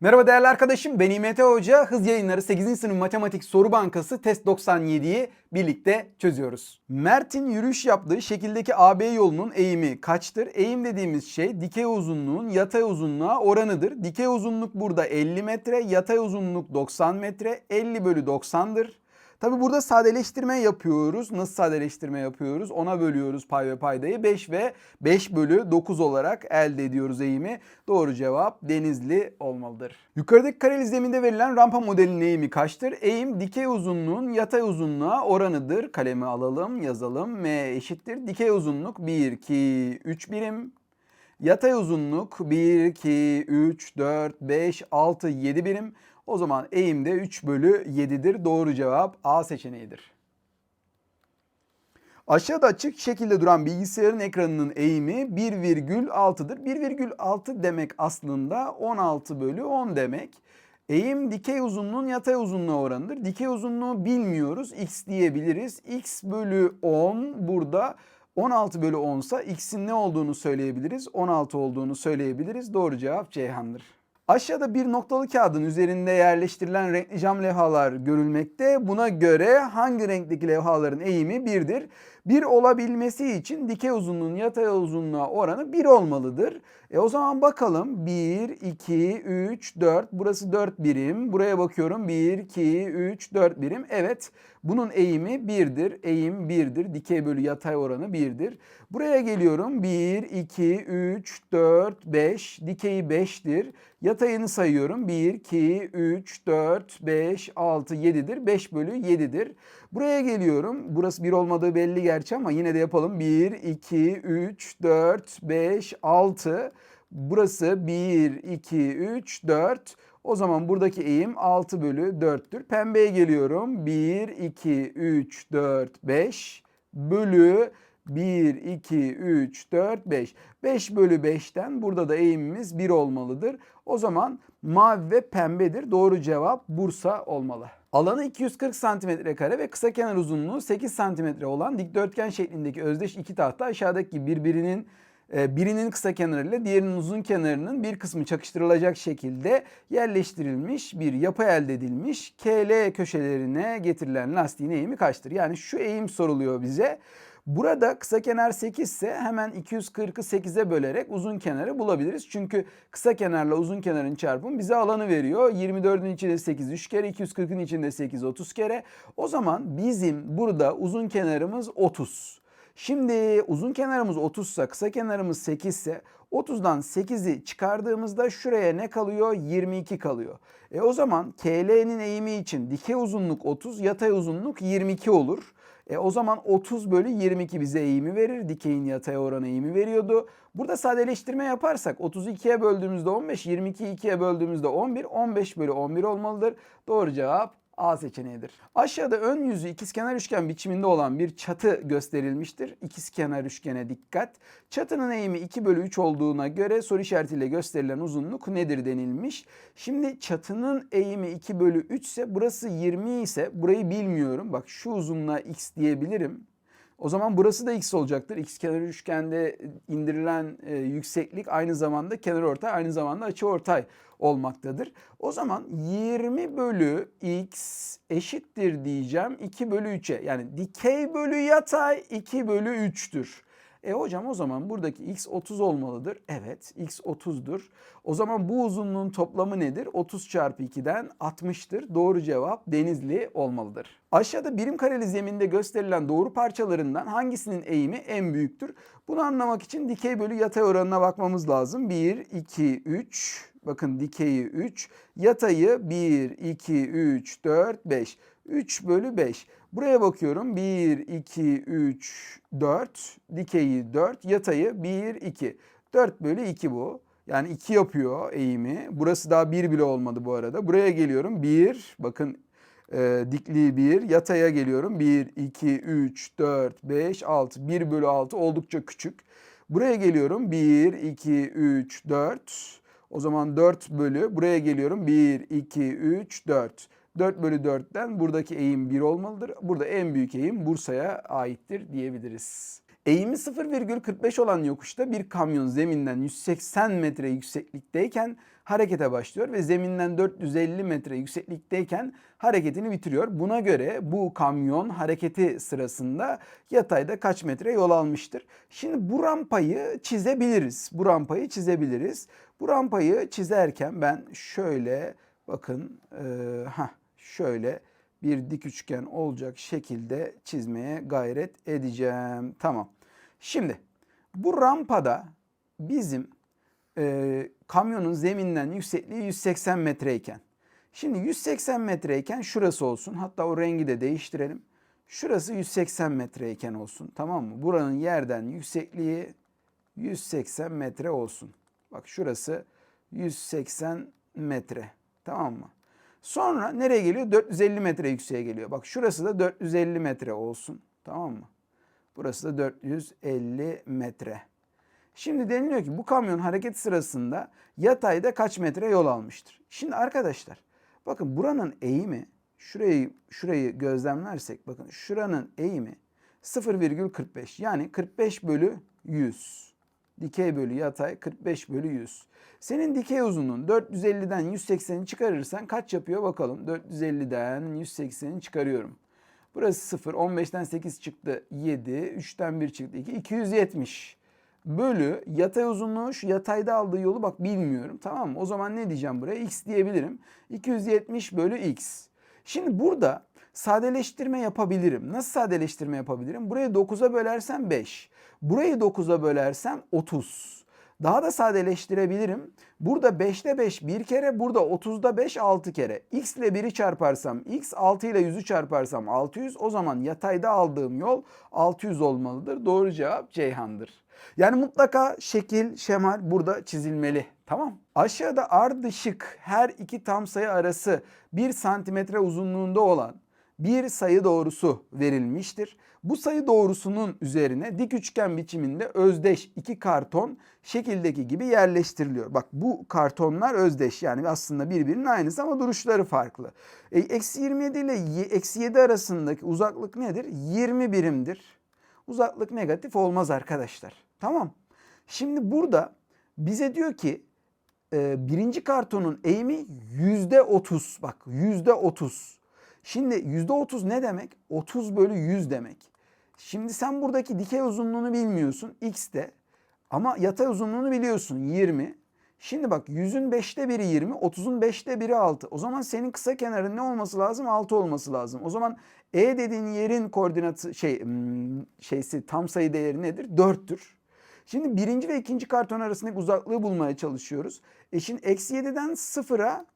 Merhaba değerli arkadaşım ben İMT Hoca. Hız yayınları 8. sınıf matematik soru bankası test 97'yi birlikte çözüyoruz. Mert'in yürüyüş yaptığı şekildeki AB yolunun eğimi kaçtır? Eğim dediğimiz şey dikey uzunluğun yatay uzunluğa oranıdır. Dikey uzunluk burada 50 metre, yatay uzunluk 90 metre. 50 bölü 90'dır. Tabi burada sadeleştirme yapıyoruz. Nasıl sadeleştirme yapıyoruz? Ona bölüyoruz pay ve paydayı. 5 ve 5 bölü 9 olarak elde ediyoruz eğimi. Doğru cevap Denizli olmalıdır. Yukarıdaki kareli zeminde verilen rampa modelinin eğimi kaçtır? Eğim dikey uzunluğun yatay uzunluğa oranıdır. Kalemi alalım yazalım. M eşittir. Dikey uzunluk 1, 2, 3 birim. Yatay uzunluk 1, 2, 3, 4, 5, 6, 7 birim. O zaman eğim de 3 bölü 7'dir. Doğru cevap A seçeneğidir. Aşağıda açık şekilde duran bilgisayarın ekranının eğimi 1,6'dır. 1,6 demek aslında 16 bölü 10 demek. Eğim dikey uzunluğun yatay uzunluğa oranıdır. Dikey uzunluğu bilmiyoruz. X diyebiliriz. X bölü 10 burada 16 bölü 10 ise x'in ne olduğunu söyleyebiliriz. 16 olduğunu söyleyebiliriz. Doğru cevap Ceyhan'dır. Aşağıda bir noktalı kağıdın üzerinde yerleştirilen renkli cam levhalar görülmekte. Buna göre hangi renkteki levhaların eğimi 1'dir? 1 olabilmesi için dikey uzunluğun yatay uzunluğa oranı 1 olmalıdır. E o zaman bakalım 1, 2, 3, 4. Burası 4 birim. Buraya bakıyorum 1, 2, 3, 4 birim. Evet bunun eğimi 1'dir. Eğim 1'dir. Dikey bölü yatay oranı 1'dir. Buraya geliyorum 1, 2, 3, 4, 5. Dikeyi 5'tir. Yatayını sayıyorum. 1, 2, 3, 4, 5, 6, 7'dir. 5 bölü 7'dir. Buraya geliyorum. Burası 1 olmadığı belli gerçi ama yine de yapalım. 1, 2, 3, 4, 5, 6. Burası 1, 2, 3, 4. O zaman buradaki eğim 6 bölü 4'tür. Pembeye geliyorum. 1, 2, 3, 4, 5 bölü 1, 2, 3, 4, 5. 5 bölü 5'ten burada da eğimimiz 1 olmalıdır. O zaman mavi ve pembedir. Doğru cevap Bursa olmalı. Alanı 240 cm kare ve kısa kenar uzunluğu 8 cm olan dikdörtgen şeklindeki özdeş iki tahta aşağıdaki birbirinin e, birinin kısa kenarıyla diğerinin uzun kenarının bir kısmı çakıştırılacak şekilde yerleştirilmiş bir yapı elde edilmiş. KL köşelerine getirilen lastiğin eğimi kaçtır? Yani şu eğim soruluyor bize. Burada kısa kenar 8 ise hemen 240'ı 8'e bölerek uzun kenarı bulabiliriz. Çünkü kısa kenarla uzun kenarın çarpımı bize alanı veriyor. 24'ün içinde 8 3 kere, 240'ın içinde 8 30 kere. O zaman bizim burada uzun kenarımız 30. Şimdi uzun kenarımız 30 ise kısa kenarımız 8 ise 30'dan 8'i çıkardığımızda şuraya ne kalıyor? 22 kalıyor. E o zaman KL'nin eğimi için dikey uzunluk 30, yatay uzunluk 22 olur. E o zaman 30 bölü 22 bize eğimi verir. Dikeyin yatay oranı eğimi veriyordu. Burada sadeleştirme yaparsak 30'u 2'ye böldüğümüzde 15, 22'yi 2'ye böldüğümüzde 11, 15 bölü 11 olmalıdır. Doğru cevap A seçeneğidir. Aşağıda ön yüzü ikizkenar üçgen biçiminde olan bir çatı gösterilmiştir. İkizkenar üçgene dikkat. Çatının eğimi 2 bölü 3 olduğuna göre soru işaretiyle gösterilen uzunluk nedir denilmiş. Şimdi çatının eğimi 2 bölü 3 ise burası 20 ise burayı bilmiyorum. Bak şu uzunluğa x diyebilirim. O zaman burası da x olacaktır. X kenar üçgende indirilen e, yükseklik aynı zamanda kenar ortay aynı zamanda açı ortay olmaktadır. O zaman 20 bölü x eşittir diyeceğim 2 bölü 3'e. Yani dikey bölü yatay 2 bölü 3'tür. E hocam o zaman buradaki x 30 olmalıdır. Evet x 30'dur. O zaman bu uzunluğun toplamı nedir? 30 çarpı 2'den 60'tır. Doğru cevap Denizli olmalıdır. Aşağıda birim kareli zeminde gösterilen doğru parçalarından hangisinin eğimi en büyüktür? Bunu anlamak için dikey bölü yatay oranına bakmamız lazım. 1, 2, 3. Bakın dikeyi 3. Yatayı 1, 2, 3, 4, 5. 3 bölü 5. Buraya bakıyorum. 1, 2, 3, 4. Dikeyi 4. Yatayı 1, 2. 4 bölü 2 bu. Yani 2 yapıyor eğimi. Burası daha 1 bile olmadı bu arada. Buraya geliyorum. 1. Bakın e, dikliği 1. Yataya geliyorum. 1, 2, 3, 4, 5, 6. 1 bölü 6 oldukça küçük. Buraya geliyorum. 1, 2, 3, 4. O zaman 4 bölü. Buraya geliyorum. 1, 2, 3, 4. 4 bölü 4'ten buradaki eğim 1 olmalıdır. Burada en büyük eğim Bursa'ya aittir diyebiliriz. Eğimi 0,45 olan yokuşta bir kamyon zeminden 180 metre yükseklikteyken harekete başlıyor ve zeminden 450 metre yükseklikteyken hareketini bitiriyor. Buna göre bu kamyon hareketi sırasında yatayda kaç metre yol almıştır? Şimdi bu rampayı çizebiliriz. Bu rampayı çizebiliriz. Bu rampayı çizerken ben şöyle bakın e, ha şöyle bir dik üçgen olacak şekilde çizmeye gayret edeceğim. Tamam. Şimdi bu rampada bizim e, kamyonun zeminden yüksekliği 180 metreyken. Şimdi 180 metreyken şurası olsun. Hatta o rengi de değiştirelim. Şurası 180 metreyken olsun. Tamam mı? Buranın yerden yüksekliği 180 metre olsun. Bak şurası 180 metre. Tamam mı? Sonra nereye geliyor? 450 metre yükseğe geliyor. Bak şurası da 450 metre olsun. Tamam mı? Burası da 450 metre. Şimdi deniliyor ki bu kamyon hareket sırasında yatayda kaç metre yol almıştır? Şimdi arkadaşlar bakın buranın eğimi şurayı şurayı gözlemlersek bakın şuranın eğimi 0,45 yani 45 bölü 100. Dikey bölü yatay 45 bölü 100. Senin dikey uzunluğun 450'den 180'i çıkarırsan kaç yapıyor bakalım. 450'den 180'i çıkarıyorum. Burası 0. 15'ten 8 çıktı 7. 3'ten 1 çıktı 2. 270 bölü yatay uzunluğu şu yatayda aldığı yolu bak bilmiyorum tamam mı? O zaman ne diyeceğim buraya? X diyebilirim. 270 bölü X. Şimdi burada sadeleştirme yapabilirim. Nasıl sadeleştirme yapabilirim? Burayı 9'a bölersem 5. Burayı 9'a bölersem 30. Daha da sadeleştirebilirim. Burada 5'te 5 bir kere, burada 30'da 5 6 kere. X ile 1'i çarparsam x, 6 ile 100'ü çarparsam 600. O zaman yatayda aldığım yol 600 olmalıdır. Doğru cevap Ceyhan'dır. Yani mutlaka şekil, şemal burada çizilmeli. Tamam. Aşağıda ardışık her iki tam sayı arası 1 santimetre uzunluğunda olan bir sayı doğrusu verilmiştir. Bu sayı doğrusunun üzerine dik üçgen biçiminde özdeş iki karton şekildeki gibi yerleştiriliyor. Bak bu kartonlar özdeş yani aslında birbirinin aynısı ama duruşları farklı. E, eksi 27 ile eksi 7 arasındaki uzaklık nedir? 20 birimdir. Uzaklık negatif olmaz arkadaşlar. Tamam. Şimdi burada bize diyor ki e, birinci kartonun eğimi yüzde otuz. Bak yüzde otuz. Şimdi yüzde otuz ne demek? 30 bölü 100 demek. Şimdi sen buradaki dikey uzunluğunu bilmiyorsun x'te ama yatay uzunluğunu biliyorsun 20. Şimdi bak 100'ün 5'te biri 20, 30'un 5'te biri 6. O zaman senin kısa kenarın ne olması lazım? 6 olması lazım. O zaman E dediğin yerin koordinatı şey şeysi tam sayı değeri nedir? 4'tür. Şimdi birinci ve ikinci karton arasındaki uzaklığı bulmaya çalışıyoruz. E şimdi eksi 7'den 0'a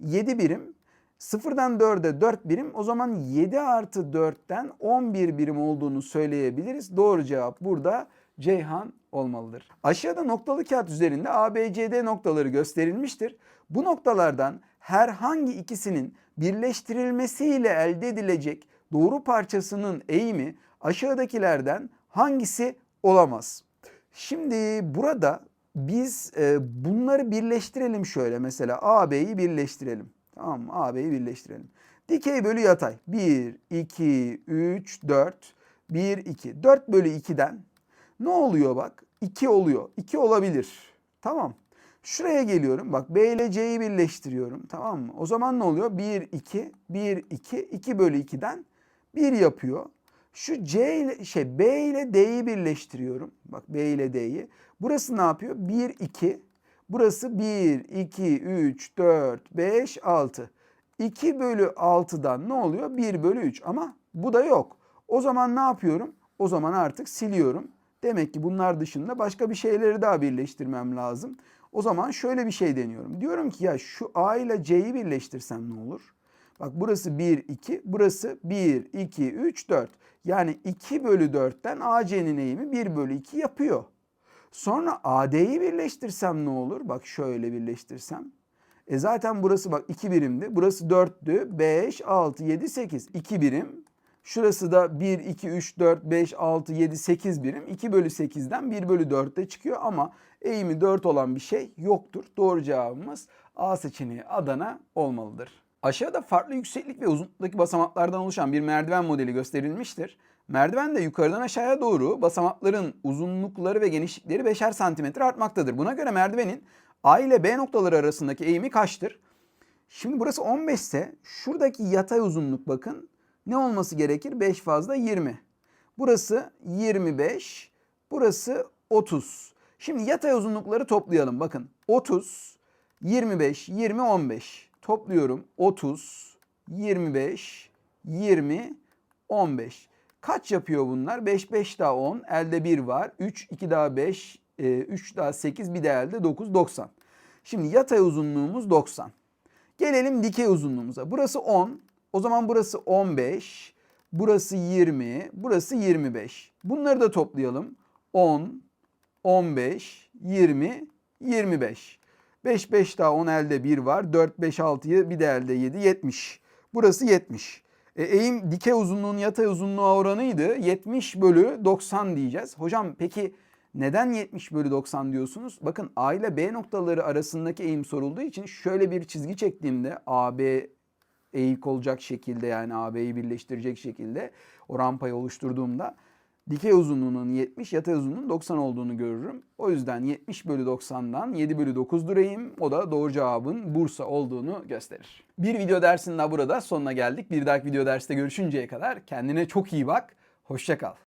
7 birim. Sıfırdan 4'e 4 birim o zaman 7 artı 4'ten 11 birim olduğunu söyleyebiliriz. Doğru cevap burada Ceyhan olmalıdır. Aşağıda noktalı kağıt üzerinde ABCD noktaları gösterilmiştir. Bu noktalardan herhangi ikisinin birleştirilmesiyle elde edilecek doğru parçasının eğimi aşağıdakilerden hangisi olamaz? Şimdi burada biz e, bunları birleştirelim şöyle mesela AB'yi birleştirelim. Tamam mı? AB'yi birleştirelim. Dikey bölü yatay. 1, 2, 3, 4. 1, 2. 4 bölü 2'den ne oluyor bak? 2 oluyor. 2 olabilir. Tamam. Şuraya geliyorum. Bak B ile C'yi birleştiriyorum. Tamam mı? O zaman ne oluyor? 1, 2, 1, 2. 2 bölü 2'den 1 yapıyor. Şu C ile şey B ile D'yi birleştiriyorum. Bak B ile D'yi. Burası ne yapıyor? 1, 2. Burası 1, 2, 3, 4, 5, 6. 2 bölü 6'dan ne oluyor? 1 bölü 3 ama bu da yok. O zaman ne yapıyorum? O zaman artık siliyorum. Demek ki bunlar dışında başka bir şeyleri daha birleştirmem lazım. O zaman şöyle bir şey deniyorum. Diyorum ki ya şu A ile C'yi birleştirsem ne olur? Bak burası 1, 2, burası 1, 2, 3, 4. Yani 2 bölü 4'ten AC'nin eğimi 1 bölü 2 yapıyor. Sonra AD'yi birleştirsem ne olur? Bak şöyle birleştirsem. E zaten burası bak 2 birimdi. Burası 4'tü. 5, 6, 7, 8. 2 birim. Şurası da 1, 2, 3, 4, 5, 6, 7, 8 birim. 2 bölü 8'den 1 bölü 4'te çıkıyor ama eğimi 4 olan bir şey yoktur. Doğru cevabımız A seçeneği Adana olmalıdır. Aşağıda farklı yükseklik ve uzunluktaki basamaklardan oluşan bir merdiven modeli gösterilmiştir. Merdiven de yukarıdan aşağıya doğru basamakların uzunlukları ve genişlikleri 5'er santimetre artmaktadır. Buna göre merdivenin A ile B noktaları arasındaki eğimi kaçtır? Şimdi burası 15 ise şuradaki yatay uzunluk bakın ne olması gerekir? 5 fazla 20. Burası 25, burası 30. Şimdi yatay uzunlukları toplayalım. Bakın 30, 25, 20, 15. Topluyorum. 30, 25, 20, 15. Kaç yapıyor bunlar? 5, 5 daha 10. Elde 1 var. 3, 2 daha 5, 3 daha 8, bir de elde 9, 90. Şimdi yatay uzunluğumuz 90. Gelelim dikey uzunluğumuza. Burası 10. O zaman burası 15. Burası 20. Burası 25. Bunları da toplayalım. 10, 15, 20, 25. 5, 5 daha 10 elde 1 var. 4, 5, 6'yı bir de elde 7, 70. Burası 70. E, eğim dikey uzunluğun yatay uzunluğa oranıydı. 70 bölü 90 diyeceğiz. Hocam peki neden 70 bölü 90 diyorsunuz? Bakın A ile B noktaları arasındaki eğim sorulduğu için şöyle bir çizgi çektiğimde AB eğik olacak şekilde yani AB'yi birleştirecek şekilde o rampayı oluşturduğumda dikey uzunluğunun 70, yatay uzunluğunun 90 olduğunu görürüm. O yüzden 70 bölü 90'dan 7 bölü 9'dur eğim. O da doğru cevabın Bursa olduğunu gösterir. Bir video dersinin burada sonuna geldik. Bir dahaki video derste görüşünceye kadar kendine çok iyi bak. Hoşça kal.